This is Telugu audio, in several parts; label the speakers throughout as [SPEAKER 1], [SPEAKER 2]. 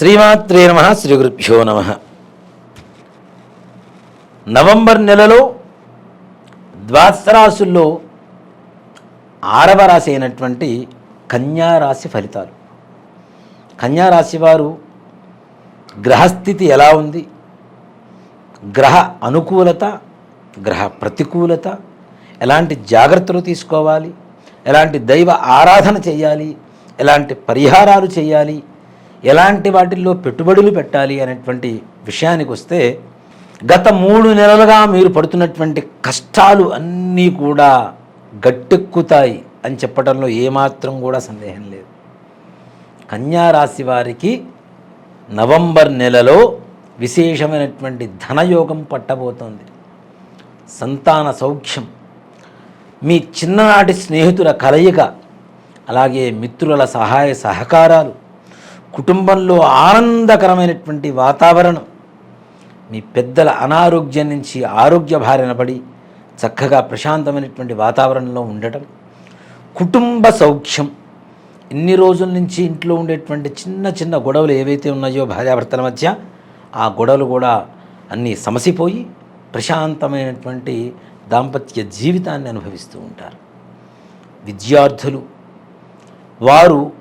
[SPEAKER 1] శ్రీమాత్రే నమ శ్రీ గురుభ్యో నమ. నవంబర్ నెలలో ద్వాదశ ఆరవ రాశి అయినటువంటి కన్యా రాశి ఫలితాలు. కన్యారాశి వారు గ్రహస్థితి ఎలా ఉంది? గ్రహ అనుకూలత గ్రహ ప్రతికూలత ఎలాంటి జాగ్రత్తలు తీసుకోవాలి? ఎలాంటి దైవ ఆరాధన చేయాలి? ఎలాంటి పరిహారాలు చేయాలి? ఎలాంటి వాటిల్లో పెట్టుబడులు పెట్టాలి అనేటువంటి విషయానికి వస్తే గత మూడు నెలలుగా మీరు పడుతున్నటువంటి కష్టాలు అన్నీ కూడా గట్టెక్కుతాయి అని చెప్పడంలో ఏమాత్రం కూడా సందేహం లేదు. కన్యారాశి వారికి నవంబర్ నెలలో విశేషమైనటువంటి ధనయోగం పట్టబోతోంది. సంతాన సౌఖ్యం మీ చిన్ననాటి స్నేహితుల కలయిక అలాగే మిత్రుల సహాయ సహకారాలు కుటుంబంలో ఆనందకరమైనటువంటి వాతావరణం. మీ పెద్దల అనారోగ్యం నుంచి ఆరోగ్య బారిన పడి చక్కగా ప్రశాంతమైనటువంటి వాతావరణంలో ఉండటం. కుటుంబ సౌఖ్యం. ఇన్ని రోజుల నుంచి ఇంట్లో ఉండేటువంటి చిన్న చిన్న గొడవలు ఏవైతే ఉన్నాయో భార్యాభర్తల మధ్య ఆ గొడవలు కూడా అన్నీ సమసిపోయి ప్రశాంతమైనటువంటి దాంపత్య జీవితాన్ని అనుభవిస్తూ ఉంటారు. విద్యార్థులు వారు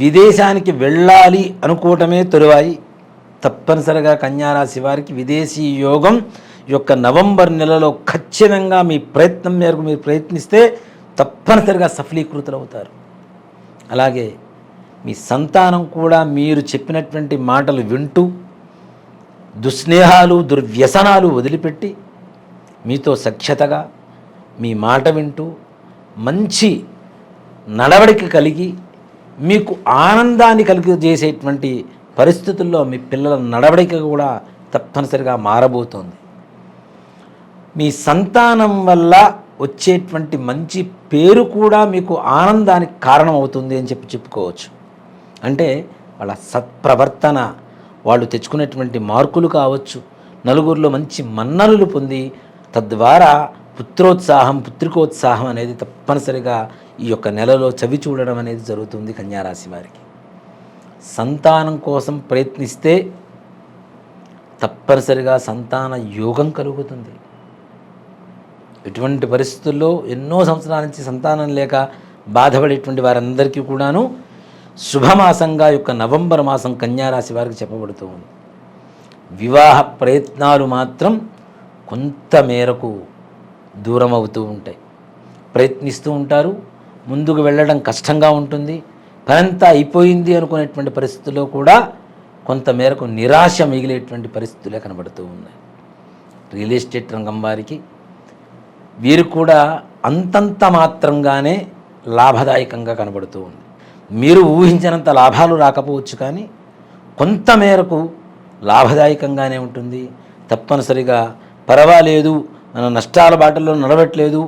[SPEAKER 1] విదేశానికి వెళ్ళాలి అనుకోవటమే తొలివాయి తప్పనిసరిగా కన్యారాశి వారికి విదేశీ యోగం యొక్క నవంబర్ నెలలో ఖచ్చితంగా మీ ప్రయత్నం మేరకు మీరు ప్రయత్నిస్తే తప్పనిసరిగా సఫలీకృతులవుతారు. అలాగే మీ సంతానం కూడా మీరు చెప్పినటువంటి మాటలు వింటూ దుస్నేహాలు దుర్వ్యసనాలు వదిలిపెట్టి మీతో సఖ్యతగా మీ మాట వింటూ మంచి నడవడిక కలిగి మీకు ఆనందాన్ని కలిగజేసేటువంటి పరిస్థితుల్లో మీ పిల్లల నడవడిక కూడా తప్పనిసరిగా మారబోతోంది. మీ సంతానం వల్ల వచ్చేటువంటి మంచి పేరు కూడా మీకు ఆనందానికి కారణం అవుతుంది అని చెప్పి చెప్పుకోవచ్చు. అంటే వాళ్ళ సత్ప్రవర్తన వాళ్ళు తెచ్చుకునేటువంటి మార్కులు కావచ్చు నలుగురిలో మంచి మన్ననలు పొంది తద్వారా పుత్రోత్సాహం పుత్రికోత్సాహం అనేది తప్పనిసరిగా ఈ యొక్క నెలలో చవి చూడడం అనేది జరుగుతుంది కన్యారాశి వారికి. సంతానం కోసం ప్రయత్నిస్తే తప్పనిసరిగా సంతాన యోగం కలుగుతుంది. ఇటువంటి పరిస్థితుల్లో ఎన్నో సంవత్సరాల నుంచి సంతానం లేక బాధపడేటువంటి వారందరికీ కూడాను శుభమాసంగా యొక్క నవంబర్ మాసం కన్యారాశి వారికి చెప్పబడుతూ ఉంది. వివాహ ప్రయత్నాలు మాత్రం కొంత మేరకు దూరం అవుతూ ఉంటాయి. ప్రయత్నిస్తూ ఉంటారు. ముందుకు వెళ్ళడం కష్టంగా ఉంటుంది. పనంతా అయిపోయింది అనుకునేటువంటి పరిస్థితుల్లో కూడా కొంతమేరకు నిరాశ మిగిలేటువంటి పరిస్థితులే కనబడుతూ ఉన్నాయి. రియల్ ఎస్టేట్ రంగం వారికి వీరు కూడా అంతంత మాత్రంగానే లాభదాయకంగా కనబడుతూ ఉంది. మీరు ఊహించినంత లాభాలు రాకపోవచ్చు కానీ కొంతమేరకు లాభదాయకంగానే ఉంటుంది. తప్పనిసరిగా పర్వాలేదు మనం నష్టాల బాటలో నడవట్లేదు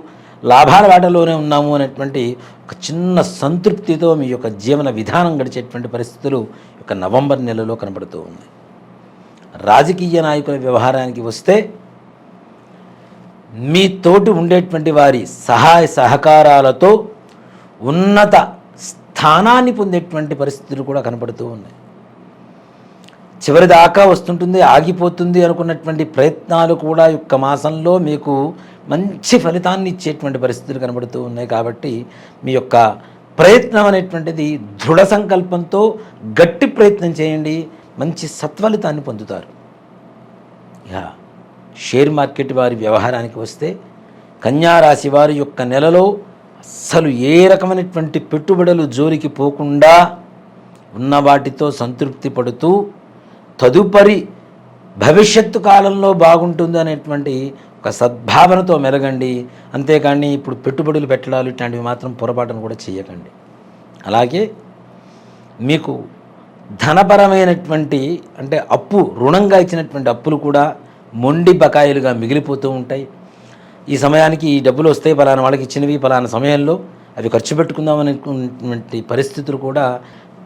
[SPEAKER 1] లాభాల బాటలోనే ఉన్నాము అనేటువంటి ఒక చిన్న సంతృప్తితో మీ యొక్క జీవన విధానం గడిచేటువంటి పరిస్థితులు యొక్క నవంబర్ నెలలో కనబడుతూ ఉంది. రాజకీయ నాయకుల వ్యవహారానికి వస్తే మీ తోటి ఉండేటువంటి వారి సహాయ సహకారాలతో ఉన్నత స్థానాన్ని పొందేటువంటి పరిస్థితులు కూడా కనపడుతూ ఉన్నాయి. చివరి దాకా వస్తుంటుంది ఆగిపోతుంది అనుకున్నటువంటి ప్రయత్నాలు కూడా యొక్క మాసంలో మీకు మంచి ఫలితాన్ని ఇచ్చేటువంటి పరిస్థితులు కనబడుతూ ఉన్నాయి కాబట్టి మీ యొక్క ప్రయత్నం అనేటువంటిది దృఢ సంకల్పంతో గట్టి ప్రయత్నం చేయండి మంచి సత్ఫలితాన్ని పొందుతారు. యా షేర్ మార్కెట్ వారి వ్యవహారానికి వస్తే కన్యారాశి వారి యొక్క నెలలో అస్సలు ఏ రకమైనటువంటి పెట్టుబడులు జోలికి పోకుండా ఉన్న వాటితో సంతృప్తి పడుతూ తదుపరి భవిష్యత్తు కాలంలో బాగుంటుంది అనేటువంటి ఒక సద్భావనతో మెరగండి. అంతేకాని ఇప్పుడు పెట్టుబడులు పెట్టడాలు ఇట్లాంటివి మాత్రం పొరపాటును కూడా చేయకండి. అలాగే మీకు ధనపరమైనటువంటి అంటే అప్పు రుణంగా ఇచ్చినటువంటి అప్పులు కూడా మొండి బకాయిలుగా మిగిలిపోతూ ఉంటాయి. ఈ సమయానికి ఈ డబ్బులు వస్తాయి పలానా వాళ్ళకి ఇచ్చినవి పలానా సమయంలో అవి ఖర్చు పెట్టుకుందాం అనేటువంటి పరిస్థితులు కూడా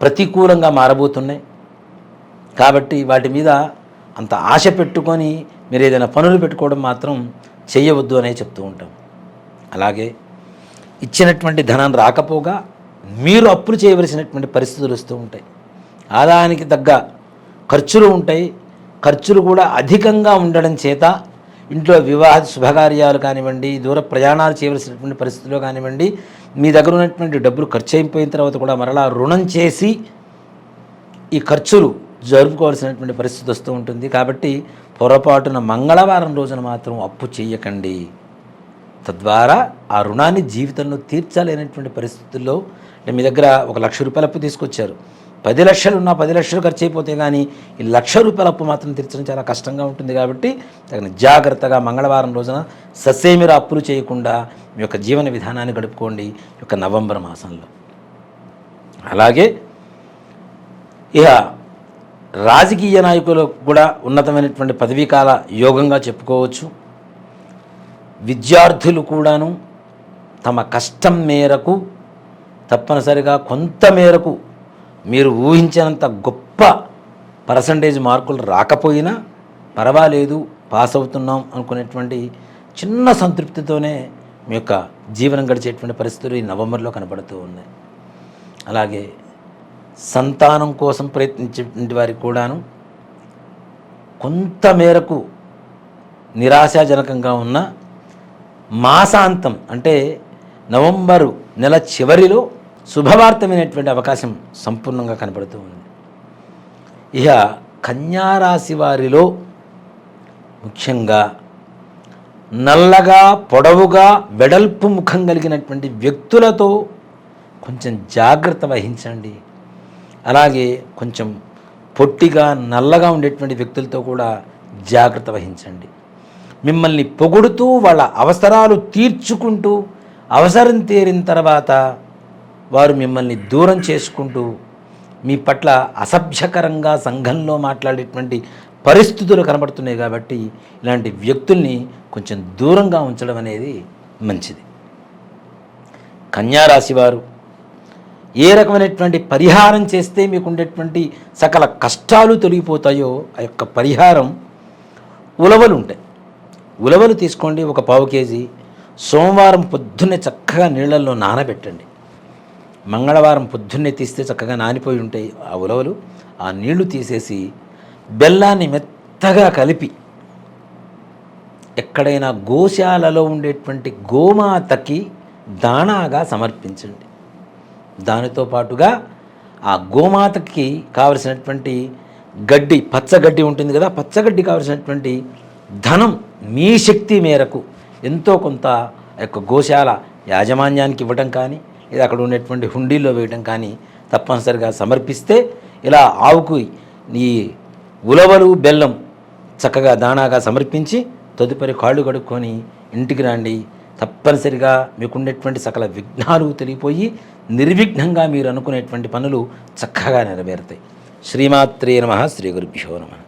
[SPEAKER 1] ప్రతికూలంగా మారబోతున్నాయి. కాబట్టి వాటి మీద అంత ఆశ పెట్టుకొని మీరు ఏదైనా పనులు పెట్టుకోవడం మాత్రం చేయవద్దు అనే చెప్తూ ఉంటాం. అలాగే ఇచ్చినటువంటి ధనం రాకపోగా మీరు అప్పులు చేయవలసినటువంటి పరిస్థితులు వస్తూ ఉంటాయి. ఆదాయానికి తగ్గ ఖర్చులు ఉంటాయి. ఖర్చులు కూడా అధికంగా ఉండడం చేత ఇంట్లో వివాహ శుభకార్యాలు కానివ్వండి దూర ప్రయాణాలు చేయవలసినటువంటి పరిస్థితుల్లో కానివ్వండి మీ దగ్గర ఉన్నటువంటి డబ్బులు ఖర్చు అయిపోయిన తర్వాత కూడా మరలా రుణం చేసి ఈ ఖర్చులు జరుపుకోవాల్సినటువంటి పరిస్థితి వస్తూ ఉంటుంది. కాబట్టి పొరపాటున మంగళవారం రోజున మాత్రం అప్పు చేయకండి. తద్వారా ఆ రుణాన్ని జీవితంలో తీర్చలేనటువంటి పరిస్థితుల్లో అంటే మీ దగ్గర ఒక లక్ష రూపాయల అప్పు తీసుకొచ్చారు. పది లక్షలు ఉన్న పది లక్షలు ఖర్చు అయిపోతే కానీ ఈ లక్ష రూపాయల అప్పు మాత్రం తీర్చడం చాలా కష్టంగా ఉంటుంది. కాబట్టి తగిన జాగ్రత్తగా మంగళవారం రోజున ససేమిర అప్పులు చేయకుండా మీ యొక్క జీవన విధానాన్ని గడుపుకోండి ఈ యొక్క నవంబర్ మాసంలో. అలాగే ఇక రాజకీయ నాయకులకు కూడా ఉన్నతమైనటువంటి పదవీకాల యోగంగా చెప్పుకోవచ్చు. విద్యార్థులు కూడాను తమ కష్టం మేరకు తప్పనిసరిగా కొంత మేరకు మీరు ఊహించినంత గొప్ప పర్సంటేజ్ మార్కులు రాకపోయినా పర్వాలేదు పాస్ అవుతున్నాం అనుకునేటువంటి చిన్న సంతృప్తితోనే మీ యొక్క జీవనం గడిచేటువంటి పరిస్థితులు ఈ నవంబర్లో కనబడుతూ ఉన్నాయి. అలాగే సంతానం కోసం ప్రయత్నించేటువంటి వారికి కూడాను కొంత మేరకు నిరాశాజనకంగా ఉన్న మాసాంతం అంటే నవంబరు నెల చివరిలో శుభవార్తమైనటువంటి అవకాశం సంపూర్ణంగా కనపడుతూ ఉంది. ఇక కన్యారాశి వారిలో ముఖ్యంగా నల్లగా పొడవుగా వెడల్పు ముఖం కలిగినటువంటి వ్యక్తులతో కొంచెం జాగ్రత్త వహించండి. అలాగే కొంచెం పొట్టిగా నల్లగా ఉండేటువంటి వ్యక్తులతో కూడా జాగ్రత్త వహించండి. మిమ్మల్ని పొగుడుతూ వాళ్ళ అవసరాలు తీర్చుకుంటూ అవసరం తీరిన తర్వాత వారు మిమ్మల్ని దూరం చేసుకుంటూ మీ పట్ల అసభ్యకరంగా సంఘంలో మాట్లాడేటువంటి పరిస్థితులు కనబడుతున్నాయి కాబట్టి ఇలాంటి వ్యక్తుల్ని కొంచెం దూరంగా ఉంచడం అనేది మంచిది. కన్యారాశి వారు ఏ రకమైనటువంటి పరిహారం చేస్తే మీకు ఉండేటువంటి సకల కష్టాలు తొలగిపోతాయో ఆ యొక్క పరిహారం ఉలవలు ఉంటాయి. ఉలవలు తీసుకోండి ఒక పావు కేజీ. సోమవారం పొద్దున్నే చక్కగా నీళ్ళల్లో నానబెట్టండి. మంగళవారం పొద్దున్నే తీస్తే చక్కగా నానిపోయి ఉంటాయి ఆ ఉలవలు. ఆ నీళ్ళు తీసేసి బెల్లాన్ని మెత్తగా కలిపి ఎక్కడైనా గోశాలలో ఉండేటువంటి గోమాతకి దాణాగా సమర్పించండి. దానితో పాటుగా ఆ గోమాతకి కావలసినటువంటి గడ్డి పచ్చగడ్డి ఉంటుంది కదా పచ్చగడ్డి కావలసినటువంటి ధనం మీ శక్తి మేరకు ఎంతో కొంత యొక్క గోశాల యాజమాన్యానికి ఇవ్వటం కానీ లేదా అక్కడ ఉండేటువంటి హుండీల్లో వేయటం కానీ తప్పనిసరిగా సమర్పిస్తే ఇలా ఆవుకు ఈ ఉలవలు బెల్లం చక్కగా దానాగా సమర్పించి తదుపరి కాళ్ళు కడుక్కొని ఇంటికి రండి. తప్పనిసరిగా మీకుండేటువంటి సకల విఘ్నాలు తెలిగిపోయి నిర్విఘ్నంగా మీరు అనుకునేటువంటి పనులు చక్కగా నెరవేరుతాయి. శ్రీమాత్రే నమ శ్రీ గురుభ్యో నమ.